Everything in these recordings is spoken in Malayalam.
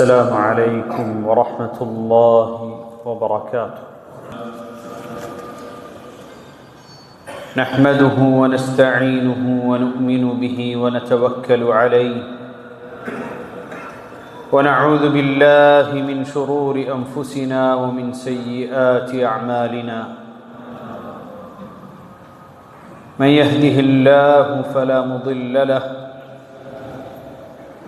السلام عليكم ورحمة الله وبركاته. نحمده ونستعينه ونؤمن به ونتوكل عليه. ونعوذ بالله من شرور أنفسنا ومن سيئات أعمالنا. من يهده الله فلا مضل له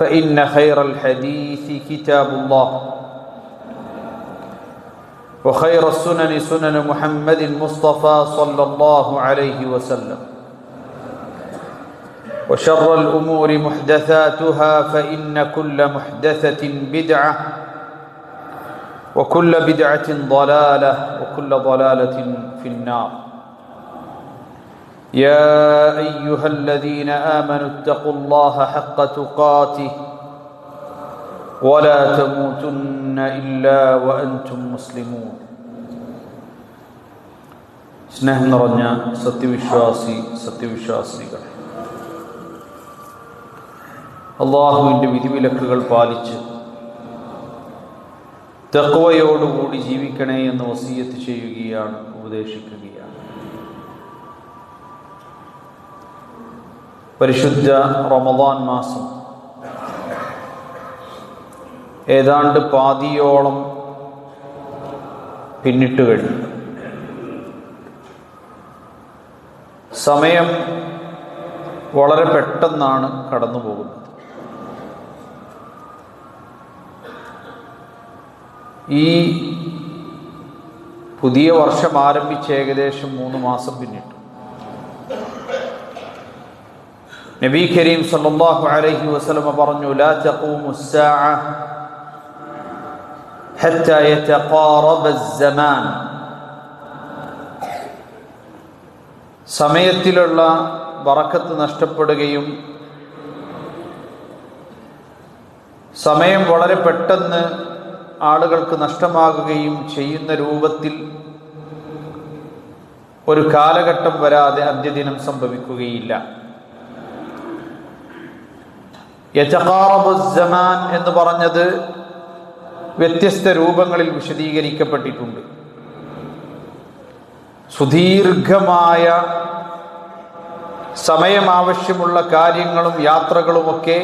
فإن خير الحديث كتاب الله وخير السنن سنن محمد مصطفى صلى الله عليه وسلم وشر الأمور محدثاتها فإن كل محدثة بدعة وكل بدعة ضلالة وكل ضلالة في النار يا ايها الذين امنوا اتقوا الله حق تقاته ولا تموتن الا وانتم مسلمون സ്നേഹം നിറഞ്ഞ സത്യവിശ്വാസി സത്യവിശ്വാസികൾ അള്ളാഹുവിൻ്റെ വിധിവിലക്കുകൾ പാലിച്ച് തെക്കുവയോടുകൂടി ജീവിക്കണേ എന്ന് വസീയത്ത് ചെയ്യുകയാണ് ഉപദേശിക്കുകയാണ് പരിശുദ്ധ റമദാൻ മാസം. ഏതാണ്ട് പാതിയോളം പിന്നിട്ട് കഴിഞ്ഞു. സമയം വളരെ പെട്ടെന്നാണ് കടന്നു പോകുന്നത്. ഈ പുതിയ വർഷം ആരംഭിച്ച് ഏകദേശം മൂന്ന് മാസം പിന്നിട്ടു. നബി കരീം സല്ലല്ലാഹു അലൈഹി വസല്ലമ പറഞ്ഞു ലാ തഖൂമു الساعة حتى يتقارب الزمان സമയത്തിലുള്ള ബറക്കത്ത് നഷ്ടപ്പെടുകയും സമയം വളരെ പെട്ടെന്ന് ആളുകൾക്ക് നഷ്ടമാകുകയും ചെയ്യുന്ന രൂപത്തിൽ ഒരു കാലഘട്ടം വരാതെ അന്ത്യദിനം സംഭവിക്കുകയില്ല യജകാറബുസമാൻ എന്ന് പറഞ്ഞത് വ്യത്യസ്ത രൂപങ്ങളിൽ വിശദീകരിക്കപ്പെട്ടിട്ടുണ്ട്. സുദീർഘമായ സമയം ആവശ്യമുള്ള കാര്യങ്ങളും യാത്രകളുമൊക്കെ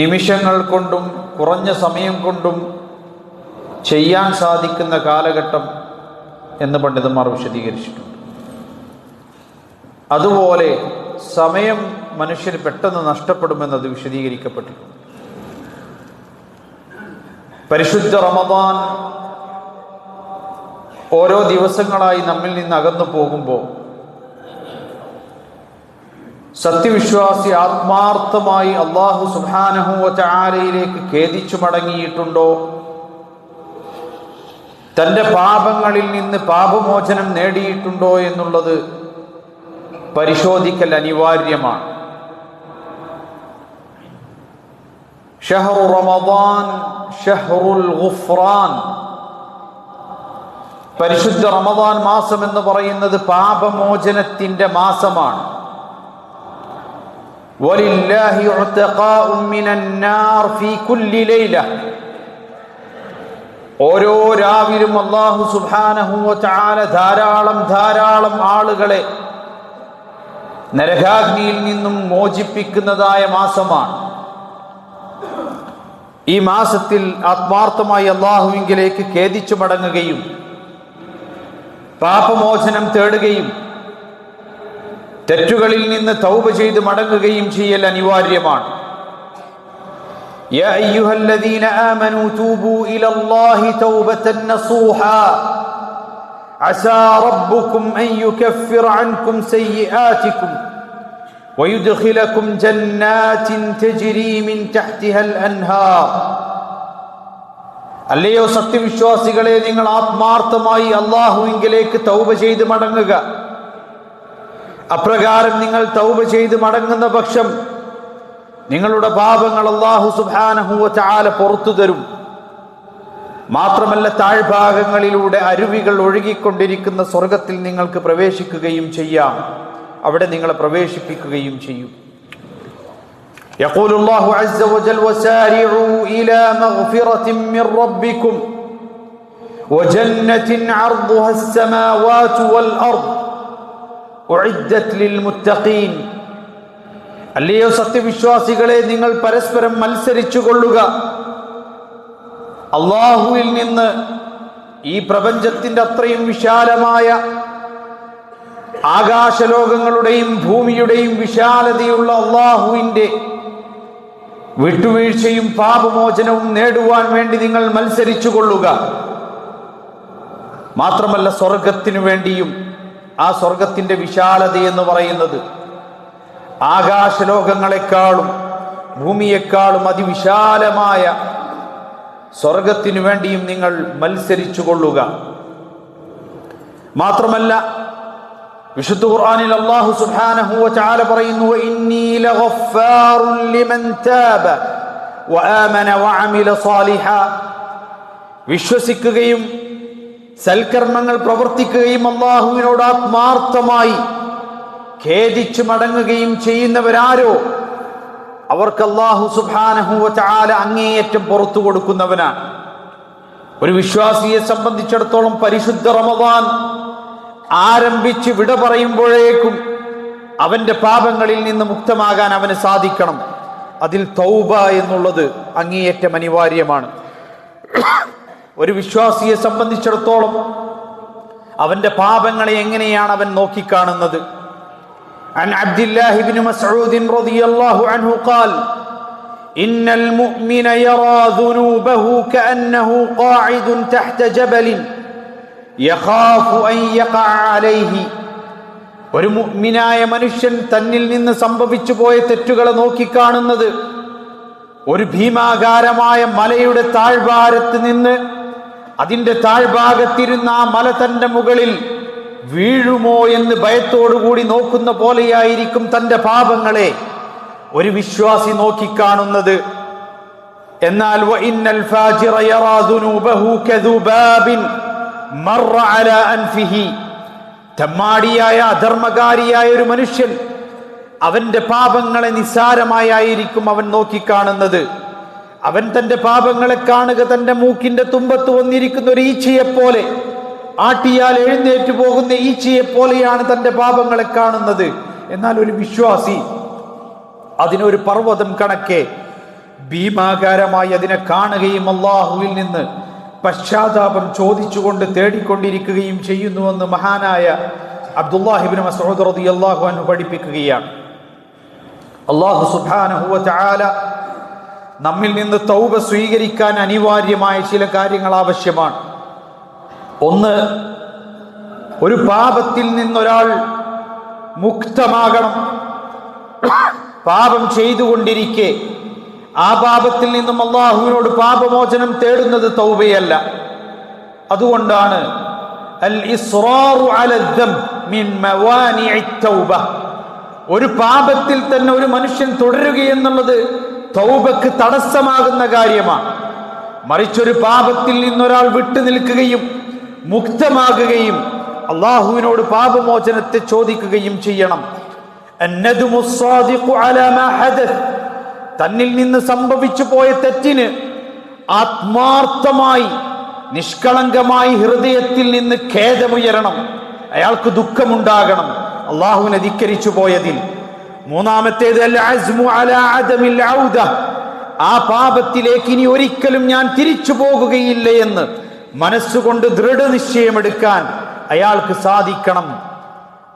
നിമിഷങ്ങൾ കൊണ്ടും കുറഞ്ഞ സമയം കൊണ്ടും ചെയ്യാൻ സാധിക്കുന്ന കാലഘട്ടം എന്ന് പണ്ഡിതന്മാർ വിശദീകരിച്ചിട്ടുണ്ട്. അതുപോലെ സമയം മനുഷ്യന് പെട്ടെന്ന് നഷ്ടപ്പെടുമെന്നത് വിശദീകരിക്കപ്പെട്ടിട്ടുണ്ട്. പരിശുദ്ധ റമദാൻ ഓരോ ദിവസങ്ങളായി നമ്മിൽ നിന്ന് അകന്നു പോകുമ്പോൾ സത്യവിശ്വാസി ആത്മാർത്ഥമായി അള്ളാഹു സുഹാനഹുവ ചാരയിലേക്ക് ഖേദിച്ചു മടങ്ങിയിട്ടുണ്ടോ? തന്റെ പാപങ്ങളിൽ നിന്ന് പാപമോചനം നേടിയിട്ടുണ്ടോ എന്നുള്ളത് പരിശോധിക്കൽ അനിവാര്യമാണ്. ഷഹറു റമദാൻ ഷഹറുൽ ഗുഫ്രാൻ. പരിശുദ്ധ റമദാൻ മാസം എന്ന് പറയുന്നത് പാപമോചനത്തിന്റെ മാസമാണ്. ഓരോ രാവിലും അള്ളാഹു സുബ്ഹാനഹു ചാല ധാരാളം ധാരാളം ആളുകളെ നരകാഗ്നിയിൽ നിന്നും മോചിപ്പിക്കുന്നതായ മാസമാണ്. ഈ മാസത്തിൽ ആത്മാർത്ഥമായി അള്ളാഹുവിങ്കിലേക്ക് ഖേദിച്ചു മടങ്ങുകയും പാപമോചനം തേടുകയും തെറ്റുകളിൽ നിന്ന് തൗബ ചെയ്ത് മടങ്ങുകയും ചെയ്യൽ അനിവാര്യമാണ് يا أيها الذين آمنوا توبوا إلى الله توبة نصوحا عسى ربكم أن يكفر عنكم سيئاتكم ويدخلكم جنات تجري من تحتها الأنهار അല്ലയോ സത്യവിശ്വാസികളെ നിങ്ങൾ ആത്മാർത്ഥമായി അള്ളാഹുവിങ്കിലേക്ക് തൗബ ചെയ്ത് മടങ്ങുക അപ്രകാരം നിങ്ങൾ തൗബ ചെയ്ത് മടങ്ങുന്ന പക്ഷം നിങ്ങളുടെ പാപങ്ങൾ അള്ളാഹു സുബാനഹുവ ചാല പുറത്തു തരും മാത്രമല്ല താഴ്ഭാഗങ്ങളിലൂടെ അരുവികൾ ഒഴുകിക്കൊണ്ടിരിക്കുന്ന സ്വർഗത്തിൽ നിങ്ങൾക്ക് പ്രവേശിക്കുകയും ചെയ്യാം അവിടെ നിങ്ങളെ പ്രവേശിപ്പിക്കുകയും ചെയ്യും يقول الله عز وجل وسارعوا إلى مغفرة من ربكم وجنة عرضها السماوات والأرض أعدت للمتقين അല്ലയോ സത്യവിശ്വാസികളെ നിങ്ങൾ പരസ്പരം മത്സരിച്ചു കൊള്ളുക അള്ളാഹുവിൽ നിന്ന് ഈ പ്രപഞ്ചത്തിന്റെ അത്രയും വിശാലമായ ആകാശലോകങ്ങളുടെയും ഭൂമിയുടെയും വിശാലതയുള്ള അള്ളാഹുവിന്റെ വിട്ടുവീഴ്ചയും പാപമോചനവും നേടുവാൻ വേണ്ടി നിങ്ങൾ മത്സരിച്ചു കൊള്ളുക മാത്രമല്ല സ്വർഗത്തിനു വേണ്ടിയും ആ സ്വർഗത്തിന്റെ വിശാലത എന്ന് പറയുന്നത് ആകാശലോകങ്ങളെക്കാളും ഭൂമിയെക്കാളും അതിവിശാലമായ സ്വർഗത്തിനു വേണ്ടിയും നിങ്ങൾ മത്സരിച്ചു കൊള്ളുക മാത്രമല്ല വിശുദ്ധ ഖുർആനിൽ അല്ലാഹു സുബ്ഹാനഹു വതആല പറയുന്നു ഇന്നി ലഗഫാറുൻ ലിമൻ താബ വആമന വഅമില സാലിഹ. വിശ്വസിക്കുകയും സൽക്കർമ്മങ്ങൾ പ്രവർത്തിക്കുകയും അള്ളാഹുവിനോട് ആത്മാർത്ഥമായി ഖേദിച്ചു മടങ്ങുകയും ചെയ്യുന്നവരാരോ? അവർക്ക് അള്ളാഹു സുബാനഹുവ ചാല അങ്ങേയറ്റം പുറത്തു കൊടുക്കുന്നവനാണ്. ഒരു വിശ്വാസിയെ സംബന്ധിച്ചിടത്തോളം പരിശുദ്ധ റമദാൻ ആരംഭിച്ച് വിട പറയുമ്പോഴേക്കും അവന്റെ പാപങ്ങളിൽ നിന്ന് മുക്തമാകാൻ അവന് സാധിക്കണം അതിൽ തൗബ എന്നുള്ളത് അങ്ങേയറ്റം അനിവാര്യമാണ് ഒരു വിശ്വാസിയെ സംബന്ധിച്ചിടത്തോളം അവന്റെ പാപങ്ങളെ എങ്ങനെയാണ് അവൻ നോക്കിക്കാണുന്നത് عن عبد الله بن مسعود رضي الله عنه قال إن المؤمن يرى ذنوبه كأنه قاعد تحت جبل ഒരു മുഅ്മിനായ മനുഷ്യൻ തന്നിൽ നിന്ന് സംഭവിച്ചു പോയ തെറ്റുകളെ നോക്കിക്കാണുന്നത്. ഒരു ഭീമാകാരമായ മലയുടെ താഴ്വാരത്ത് നിന്ന് അതിന്റെ താഴ്ഭാഗത്തിരുന്ന ആ മല തന്റെ മുകളിൽ വീഴുമോ എന്ന് ഭയത്തോടുകൂടി നോക്കുന്ന പോലെയായിരിക്കും തന്റെ പാപങ്ങളെ ഒരു വിശ്വാസി നോക്കിക്കാണുന്നത്. എന്നാൽ തെമ്മാടിയായ അധർമ്മകാരിയായ ഒരു മനുഷ്യൻ അവന്റെ പാപങ്ങളെ നിസ്സാരമായിരിക്കും അവൻ നോക്കിക്കാണുന്നത്. അവൻ തന്റെ പാപങ്ങളെ കാണുക തന്റെ മൂക്കിന്റെ തുമ്പത്ത് വന്നിരിക്കുന്ന ഒരു ഈച്ചയെ പോലെ ആട്ടിയാൽ എഴുന്നേറ്റ് പോകുന്ന ഈച്ചയെ പോലെയാണ് തന്റെ പാപങ്ങളെ കാണുന്നത്. എന്നാൽ ഒരു വിശ്വാസി അതിനൊരു പർവതം കണക്കെ ഭീമാകാരമായി അതിനെ കാണുകയും അള്ളാഹുവിൽ നിന്ന് പശ്ചാത്താപം ചോദിച്ചുകൊണ്ട് തേടിക്കൊണ്ടിരിക്കുകയും ചെയ്യുന്നുവെന്ന് മഹാനായ അബ്ദുല്ലാഹിബിൻ മസൂദ് റതി അള്ളാഹു അനു പഠിപ്പിക്കുകയാണ്. അള്ളാഹു ചാല നമ്മിൽ നിന്ന് തൗബ സ്വീകരിക്കാൻ അനിവാര്യമായ ചില കാര്യങ്ങൾ ആവശ്യമാണ്. ഒന്ന് ഒരു പാപത്തിൽ നിന്നൊരാൾ മുക്തമാകണം. പാപം ചെയ്തുകൊണ്ടിരിക്കെ ആ പാപത്തിൽ നിന്നും അള്ളാഹുവിനോട് പാപമോചനം തേടുന്നത് തൗബയല്ല. അതുകൊണ്ടാണ് ഒരു പാപത്തിൽ തന്നെ ഒരു മനുഷ്യൻ തുടരുകയെന്നുള്ളത് തൗബക്ക് തടസ്സമാകുന്ന കാര്യമാണ്. മറിച്ചൊരു പാപത്തിൽ നിന്നൊരാൾ വിട്ടു നിൽക്കുകയും മുക്തമാകുകയും അള്ളാഹുവിനോട് പാപമോചനത്തെ ചോദിക്കുകയും ചെയ്യണം. മാ. തന്നിൽ നിന്ന് സംഭവിച്ചു പോയ തെറ്റിന് ആത്മാർത്ഥമായി നിഷ്കളങ്കമായി ഹൃദയത്തിൽ നിന്ന് ഖേദമുയരണം. അയാൾക്ക് ദുഃഖമുണ്ടാകണം. അള്ളാഹുവിനെ ധിക്കരിച്ചു പോയതിൽ. മൂന്നാമത്തേത് ആ പാപത്തിലേക്ക് ഇനി ഒരിക്കലും ഞാൻ തിരിച്ചു പോകുകയില്ല എന്ന് മനസ്സുകൊണ്ട് ദൃഢനിശ്ചയമെടുക്കാൻ അയാൾക്ക് സാധിക്കണം.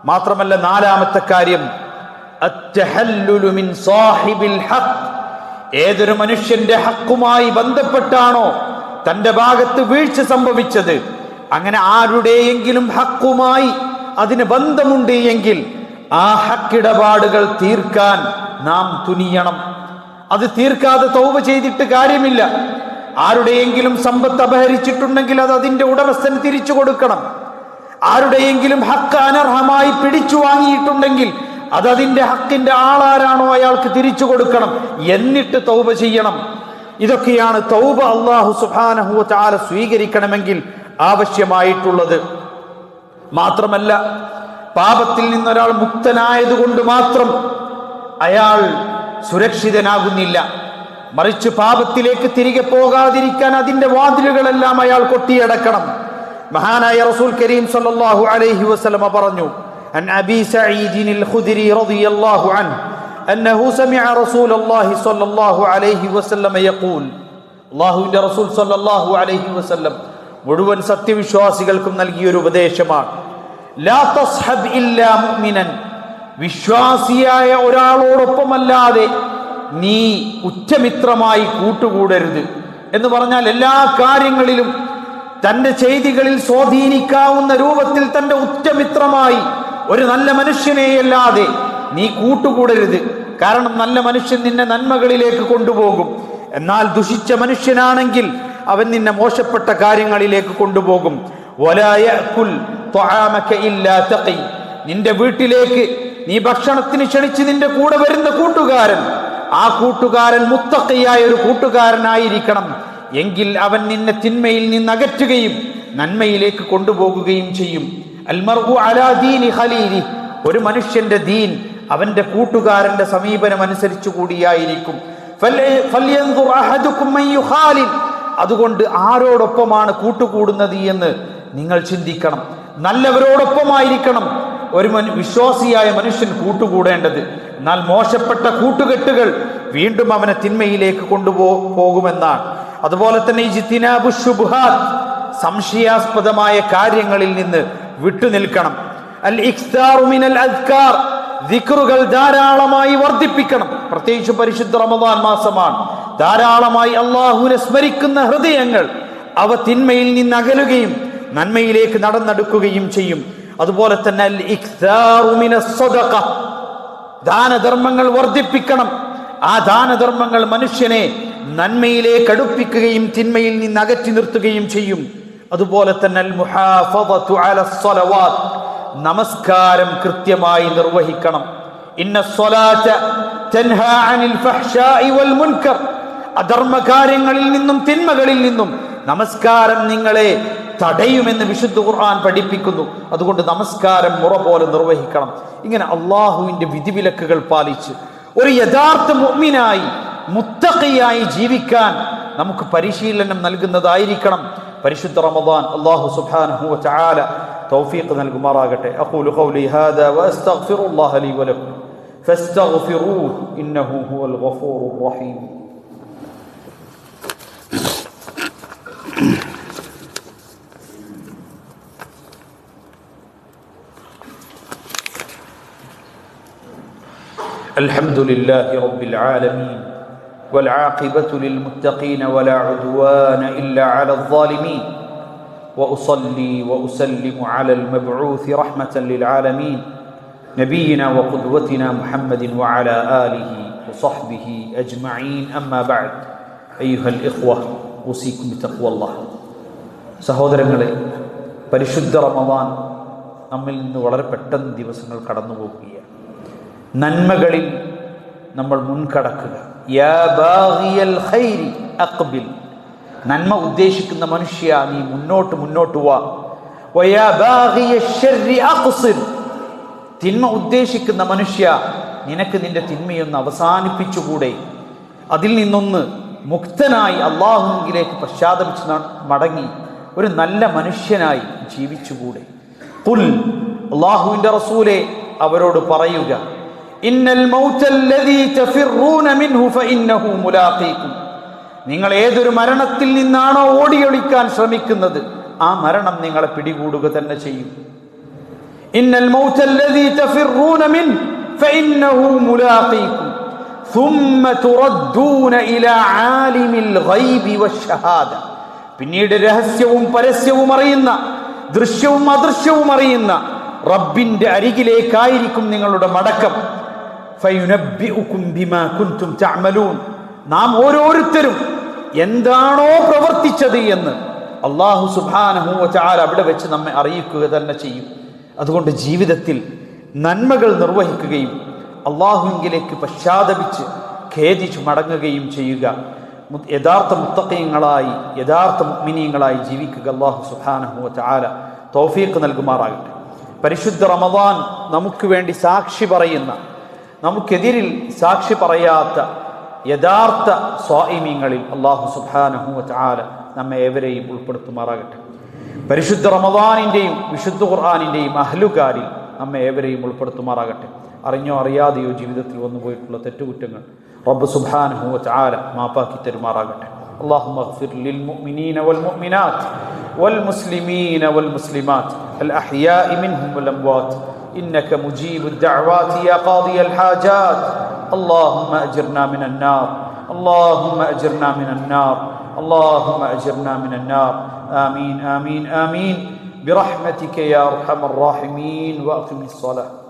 മാത്രമല്ല നാലാമത്തെ കാര്യം അത്തഹല്ലുലു മിൻ സാഹിബിൽ ഹഖ്. ഏതൊരു മനുഷ്യന്റെ ഹക്കുമായി ബന്ധപ്പെട്ടാണോ തന്റെ ഭാഗത്ത് വീഴ്ച സംഭവിച്ചത്? അങ്ങനെ ആരുടെയെങ്കിലും ഹക്കുമായി അതിന് ബന്ധമുണ്ട് എങ്കിൽ ആ ഹക്കിടപാടുകൾ തീർക്കാൻ നാം തുനിയണം. അത് തീർക്കാതെ തൗബ ചെയ്തിട്ട് കാര്യമില്ല. ആരുടെയെങ്കിലും സമ്പത്ത് അപഹരിച്ചിട്ടുണ്ടെങ്കിൽ അത് അതിന്റെ ഉടമസ്ഥന് തിരിച്ചു കൊടുക്കണം. ആരുടെയെങ്കിലും ഹക്ക് അനർഹമായി പിടിച്ചു വാങ്ങിയിട്ടുണ്ടെങ്കിൽ അത് അതിന്റെ ഹക്കിന്റെ ആളാരാണോ അയാൾക്ക് തിരിച്ചു കൊടുക്കണം എന്നിട്ട് തൗബ ചെയ്യണം. ഇതൊക്കെയാണ് തൗബ അള്ളാഹു സുഹാനഹു ചാല സ്വീകരിക്കണമെങ്കിൽ ആവശ്യമായിട്ടുള്ളത്. മാത്രമല്ല പാപത്തിൽ നിന്നൊരാൾ മുക്തനായതുകൊണ്ട് മാത്രം അയാൾ സുരക്ഷിതനാകുന്നില്ല. മറിച്ച് പാപത്തിലേക്ക് തിരികെ പോകാതിരിക്കാൻ അതിന്റെ വാതിലുകളെല്ലാം അയാൾ കൊട്ടിയടക്കണം. മഹാനായ റസൂൽ കരീം സല്ലാഹു അലൈഹി വസ്ലമ പറഞ്ഞു عن أبي سعيد الخدري رضي الله عنه أنه سمع رسول الله صلى الله عليه وسلم يقول അള്ളാഹുവിന്റെ റസൂൽ സല്ലല്ലാഹു അലൈഹി വസല്ലം മുഴുവൻ സത്യവിശ്വാസികൾക്കും നൽകിയൊരു ഉപദേശമാണ് ലാ തസ്ഹബ് ഇല്ലാ മുഅ്മിനൻ വിശ്വാസിയായ ഒരാളോടൊപ്പമല്ലാതെ നീ ഉറ്റമിത്രമായി കൂട്ടുകൂടരുത് എന്ന് പറഞ്ഞാൽ എല്ലാ കാര്യങ്ങളിലും തന്റെ ചെയ്തികളിൽ സ്വാധീനിക്കാവുന്ന രൂപത്തിൽ തന്റെ ഉറ്റമിത്രമായി ഒരു നല്ല മനുഷ്യനെയല്ലാതെ നീ കൂട്ടുകൂടരുത്. കാരണം നല്ല മനുഷ്യൻ നിന്നെ നന്മകളിലേക്ക് കൊണ്ടുപോകും. എന്നാൽ ദുഷിച്ച മനുഷ്യനാണെങ്കിൽ അവൻ നിന്നെ മോശപ്പെട്ട കാര്യങ്ങളിലേക്ക് കൊണ്ടുപോകും. നിന്റെ വീട്ടിലേക്ക് നീ ഭക്ഷണത്തിന് ക്ഷണിച്ച് നിന്റെ കൂടെ വരുന്ന കൂട്ടുകാരൻ. ആ കൂട്ടുകാരൻ മുത്തക്കയായ ഒരു കൂട്ടുകാരനായിരിക്കണം. എങ്കിൽ അവൻ നിന്നെ തിന്മയിൽ നിന്ന് അകറ്റുകയും നന്മയിലേക്ക് കൊണ്ടുപോകുകയും ചെയ്യും. ഒരു മനുഷ്യന്റെ ദീൻ അവന്റെ കൂട്ടുകാരന്റെ സമീപനം അനുസരിച്ചു കൂടിയായിരിക്കും. അതുകൊണ്ട് ആരോടൊപ്പമാണ് കൂട്ടുകൂടുന്നത് എന്ന് നിങ്ങൾ ചിന്തിക്കണം. നല്ലവരോടൊപ്പമായിരിക്കണം ഒരു വിശ്വാസിയായ മനുഷ്യൻ കൂട്ടുകൂടേണ്ടത്. എന്നാൽ മോശപ്പെട്ട കൂട്ടുകെട്ടുകൾ വീണ്ടും അവനെ തിന്മയിലേക്ക് കൊണ്ടുപോ പോകുമെന്നാണ്. അതുപോലെ തന്നെ ശുബ്ഹാത്ത് സംശയാസ്പദമായ കാര്യങ്ങളിൽ നിന്ന് വിട്ടുനിൽക്കണം അൽ മിനൽ അസ്കാർ ദിക്റുകൾ ധാരാളമായി വർദ്ധിപ്പിക്കണം. പ്രത്യേകിച്ച് പരിശുദ്ധ റമദാൻ മാസമാണ്. ധാരാളമായി അള്ളാഹുവിനെ സ്മരിക്കുന്ന ഹൃദയങ്ങൾ അവ തിന്മയിൽ നിന്ന് അകലുകയും നന്മയിലേക്ക് നടന്നെടുക്കുകയും ചെയ്യും. അതുപോലെ തന്നെ അൽ ഇഖ്താറു മിനസ് സദഖ ദാനധർമ്മങ്ങൾ വർദ്ധിപ്പിക്കണം. ആ ദാനധർമ്മങ്ങൾ മനുഷ്യനെ നന്മയിലേക്ക് അടുപ്പിക്കുകയും തിന്മയിൽ നിന്ന് അകറ്റി നിർത്തുകയും ചെയ്യും. അതുപോലെ തന്നെ നമസ്കാരം കൃത്യമായി നിർവഹിക്കണം. ഇന്ന മുൻകർ. അധർമ്മകാര്യങ്ങളിൽ നിന്നും തിന്മകളിൽ നിന്നും നമസ്കാരം നിങ്ങളെ തടയുമെന്ന് വിശുദ്ധ ഖുർആൻ പഠിപ്പിക്കുന്നു. അതുകൊണ്ട് നമസ്കാരം മുറ പോലെ നിർവഹിക്കണം. ഇങ്ങനെ അള്ളാഹുവിന്റെ വിധിവിലക്കുകൾ പാലിച്ച് ഒരു യഥാർത്ഥ മുഅ്മിനായി മുത്തഖിയായി ജീവിക്കാൻ നമുക്ക് പരിശീലനം നൽകുന്നതായിരിക്കണം. പരിശുദ്ധ റമദാൻ അള്ളാഹു സുബ്ഹാനഹു വ തആല തൗഫീഖ് നൽകുമാറാകട്ടെ അഖൂലു ഖൗലി ഹാദാ വഅസ്തഗ്ഫിറുല്ലാഹ ലി വലക്കും ഫാസ്തഗ്ഫിറൂഹു ഇന്നഹു ഹുവൽ ഗഫൂറുർ റഹീം الحمد لله رب العالمين والعاقبة للمتقين ولا عدوان إلا على الظالمين وأصلي وأسلم على المبعوث رحمة للعالمين نبينا وقدوتنا محمد وعلى آله وصحبه أجمعين أما بعد أيها الإخوة أوصيكم بتقوى الله സഹോദരങ്ങളെ പരിശുദ്ധ റമദാൻ നമ്മിൽ നിന്ന് വളരെ പെട്ടെന്ന് ദിവസങ്ങൾ കടന്നു പോകുകയാണ് നന്മകളിൽ നമ്മൾ മുൻകടക്കുക അഖ്ബിൽ നന്മ ഉദ്ദേശിക്കുന്ന മനുഷ്യ നീ മുന്നോട്ട് മുന്നോട്ട് വാ. തിന്മ ഉദ്ദേശിക്കുന്ന മനുഷ്യ നിനക്ക് നിന്റെ തിന്മയൊന്ന് അവസാനിപ്പിച്ചുകൂടെ. അതിൽ നിന്നൊന്ന് മുക്തനായി അള്ളാഹുവിലേക്ക് പശ്ചാത്തപിച്ച് മടങ്ങി. ഒരു നല്ല മനുഷ്യനായി ജീവിച്ചുകൂടെ. പുൽ അള്ളാഹുവിന്റെ റസൂലെ അവരോട് പറയുക നിങ്ങൾ ഏതൊരു മരണത്തിൽ നിന്നാണോ ഓടിയൊളിക്കാൻ ശ്രമിക്കുന്നത് ആ മരണം നിങ്ങളെ പിടികൂടുക തന്നെ ചെയ്യും. ഇന്നൽ പിന്നീട് രഹസ്യവും പരസ്യവും അറിയുന്ന ദൃശ്യവും അദൃശ്യവും അറിയുന്ന റബ്ബിന്റെ അരികിലേക്കായിരിക്കും നിങ്ങളുടെ മടക്കം. നാം ഓരോരുത്തരും എന്താണോ പ്രവർത്തിച്ചത് എന്ന് അള്ളാഹു വതആല അവിടെ വെച്ച് നമ്മെ അറിയിക്കുക തന്നെ ചെയ്യും. അതുകൊണ്ട് ജീവിതത്തിൽ നന്മകൾ നിർവഹിക്കുകയും അള്ളാഹുവിലേക്ക് പശ്ചാത്തപിച്ച് ഖേദിച്ചു മടങ്ങുകയും ചെയ്യുക. യഥാർത്ഥ മുത്തക്കയങ്ങളായി യഥാർത്ഥ മിനിയങ്ങളായി ജീവിക്കുക അള്ളാഹു സുബ്ഹാനഹു വതആല തൗഫീഖ് നൽകുമാറാകട്ടെ. പരിശുദ്ധ റമദാൻ നമുക്ക് വേണ്ടി സാക്ഷി പറയുന്ന നമുക്കെതിരിൽ സാക്ഷി പറയാത്ത യഥാർത്ഥ സ്വാഇമ്യങ്ങളിൽ അള്ളാഹു സുബ്ഹാനഹു വതആല നമ്മെ ഏവരെയും ഉൾപ്പെടുത്തുമാറാകട്ടെ പരിശുദ്ധ റമദാനിൻ്റെയും വിശുദ്ധ ഖുർആാനിൻ്റെയും അഹ്ലുകാരിൽ നമ്മെ ഏവരെയും ഉൾപ്പെടുത്തുമാറാകട്ടെ അറിഞ്ഞോ അറിയാതെയോ ജീവിതത്തിൽ വന്നുപോയിട്ടുള്ള തെറ്റുകുറ്റങ്ങൾ റബ്ബ് സുബ്ഹാനഹു വതആല മാപ്പാക്കി തരുമാറാകട്ടെ اللهم اغفر للمؤمنين والمؤمنات والمسلمين والمسلمات الأحياء منهم والأموات إنك مجيب الدعوات يا قاضي الحاجات. اللهم أجرنا من النار. اللهم أجرنا من النار. اللهم أجرنا من النار. آمين آمين آمين. برحمتك يا أرحم الراحمين. وأقم الصلاة.